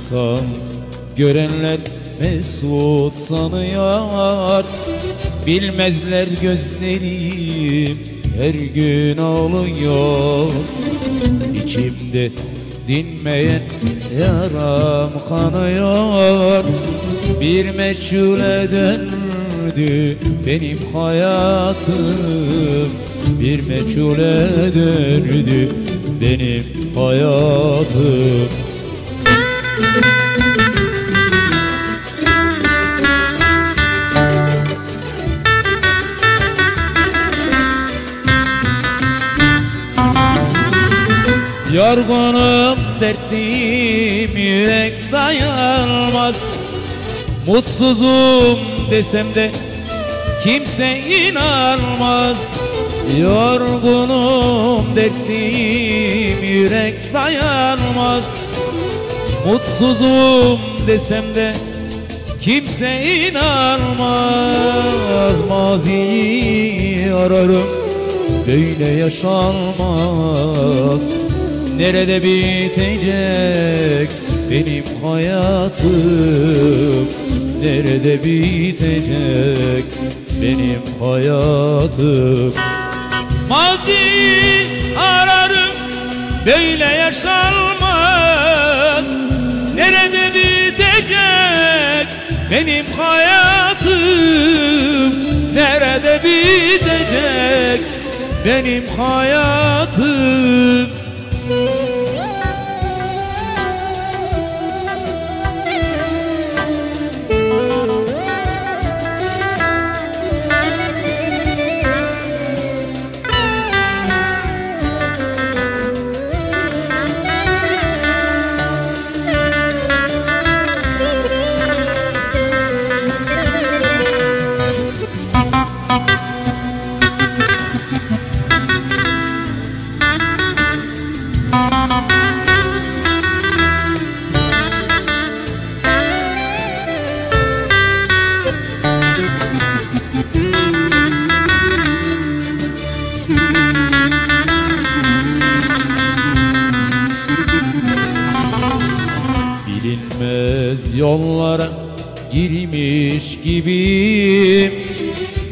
Uzaktan görenler mesut sanıyor. Bilmezler gözlerim her gün ağlıyor. İçimde dinmeyen yaram kanıyor. Bir meçhule döndü benim hayatım. Bir meçhule döndü benim hayatım Yorgunum dertliyim yürek dayanmaz. Mutsuzum desem de kimse inanmaz. Yorgunum dertliyim yürek dayanmaz Mutsuzum desem de kimse inanmaz. Maziyi ararım böyle yaşanmaz. Nerede bitecek benim hayatım? Nerede bitecek benim hayatım? Mazi ararım böyle yaşanmaz benim hayatım Nerede bitecek? Benim hayatım Bilinmez yollara girmiş gibiyim.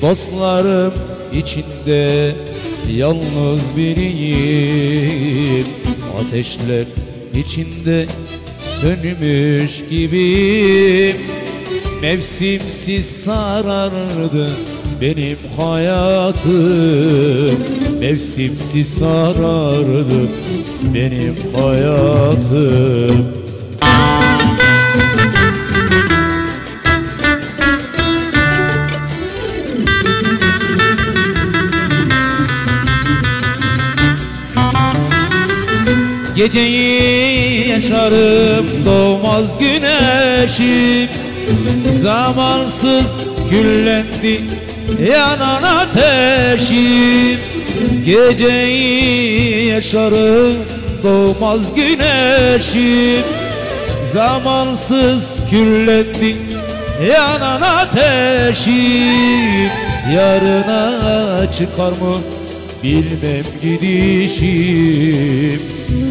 Dostlarım içinde yalnız biriyim. Ateşler içinde sönmüş gibiyim. Mevsimsiz sarardı benim hayatım. Mevsimsiz sarardı benim hayatım Geceyi yaşarım doğmaz güneşim Zamansız küllendi yanan ateşim Geceyi yaşarım doğmaz güneşim Zamansız küllendi yanan ateşim Yarına çıkar mı bilmem gidişim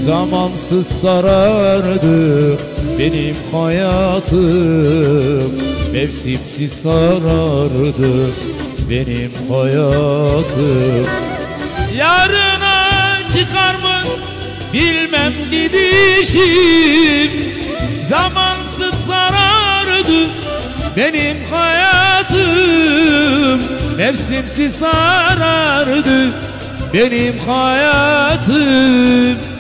Zamansız sarardı benim hayatım. Mevsimsiz sarardı benim hayatım. Yarına çıkar mı? Bilmem gidişim Zamansız sarardı benim hayatım. Mevsimsiz sarardı benim hayatım